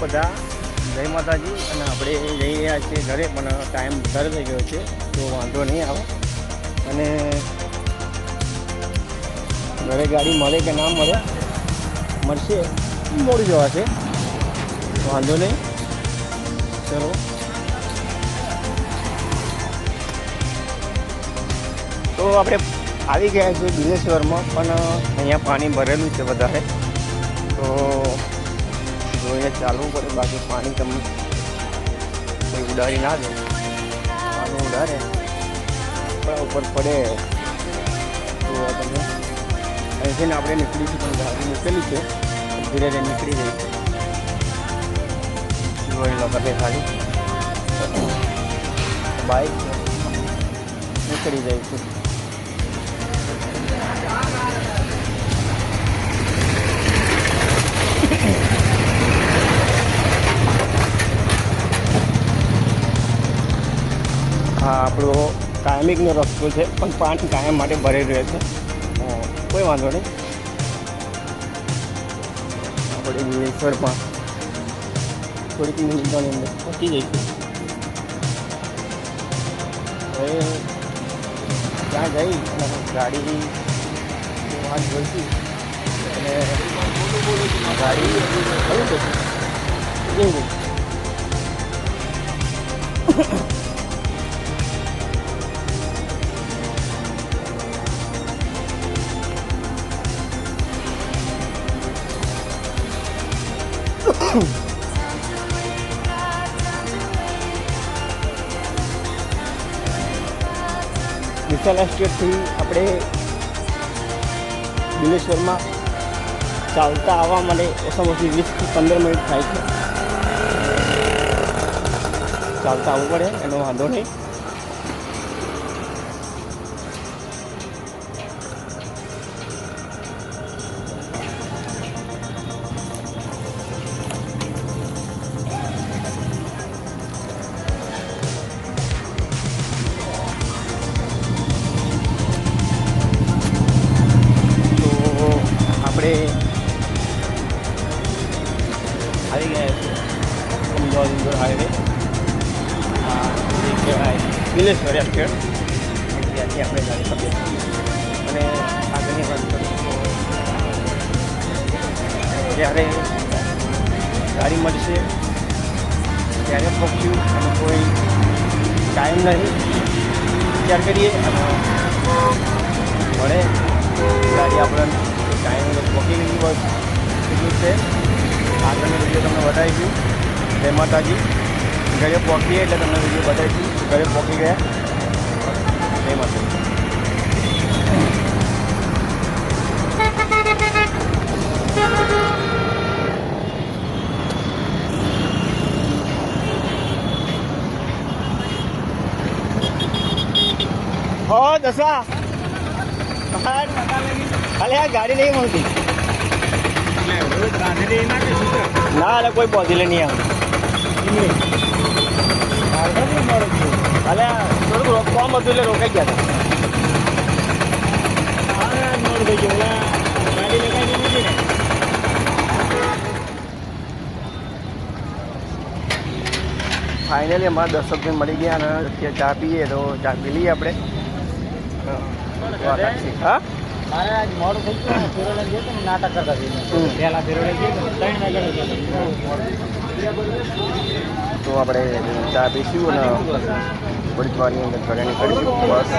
બધા? જય માતાજી. અને આપણે જઈ રહ્યા છીએ ઘરે, પણ ટાઈમ વધારે થઈ ગયો છે, તો વાંધો નહીં આવે. અને ઘરે ગાડી મળે કે ના મળે, મળશે. મોડી જવાશે વાંધો નહીં. ચલો. તો આપણે આવી ગયા છીએ બિલેશ્વરમાં પણ અહીંયા પાણી ભરેલું છે વધારે. તો જોઈને ચાલવું પડે, બાકી પાણી તમને કોઈ ઉડાડી ના દે. પાણી ઉડાડે આપણા ઉપર પડે. તો તમે અહીંથી આપણે નીકળીશું પણ ગાડી નીકળી છે. ધીરે ધીરે નીકળી જઈ જોઈ લો તમે ખાલી. બાઈક નીકળી જાય હા આપણો કાયમિકનો રસ્તો છે, પણ પાણી કાયમ માટે ભરેલું રહે છે. કોઈ વાંધો નહીં. આપણે ભુવનેશ્વરમાં થોડીક મિનિટોની અંદર પહોંચી જઈશું. હવે ત્યાં જઈ અને ગાડી વાત જોઈશું. અને ગાડી કયું જશે વિશાલ એસ્ટેટથી આપણે બિલેશ્વરમાં ચાલતા આવવા માટે ઓછામાં ઓછી વીસથી પંદર મિનિટ થાય છે. ચાલતા આવવું પડે, એનો વાંધો નહીં. કહેવાય બિલેશ્વર એસ્ટેટ ત્યાંથી આપણે જાણી શકીએ. અને આગળની વાત કરીશું જ્યારે ગાડી મળશે, ત્યારે પહોંચ્યું અને કોઈ ટાઈમ નહીં. વિચાર કરીએ અને મળે. ગાડી આપણને ટાઈમ પહોંચી ગઈ બસ એટલું છે. આગળની વીડિયો તમને બતાવીશું જય માતાજી. ઘરે પહોંચીએ એટલે તમને વીડિયો બતાવીશું. ઘરે પહોંચી ગયા. એમ માતાજી હો દસા અલે આ ગાડી નહીં મળતી. ના અલે કોઈ પહોંચી નહીં આવે અલે થોડુંક કોમ હતું એટલે રોકાઈ ગયા ફાઇનલી અમારા દર્શકને મળી ગયા અને અત્યારે ચા પીએ તો ચા પી લઈએ આપણે. હા. મારે આજ મોડું થઈ ગયું ને, ગયો તો નાટક કરતા. ગયો ત્રણ તો. આપણે ચા પીશું અને થોડીક વારની અંદર ઘરે નીકળીશું બસ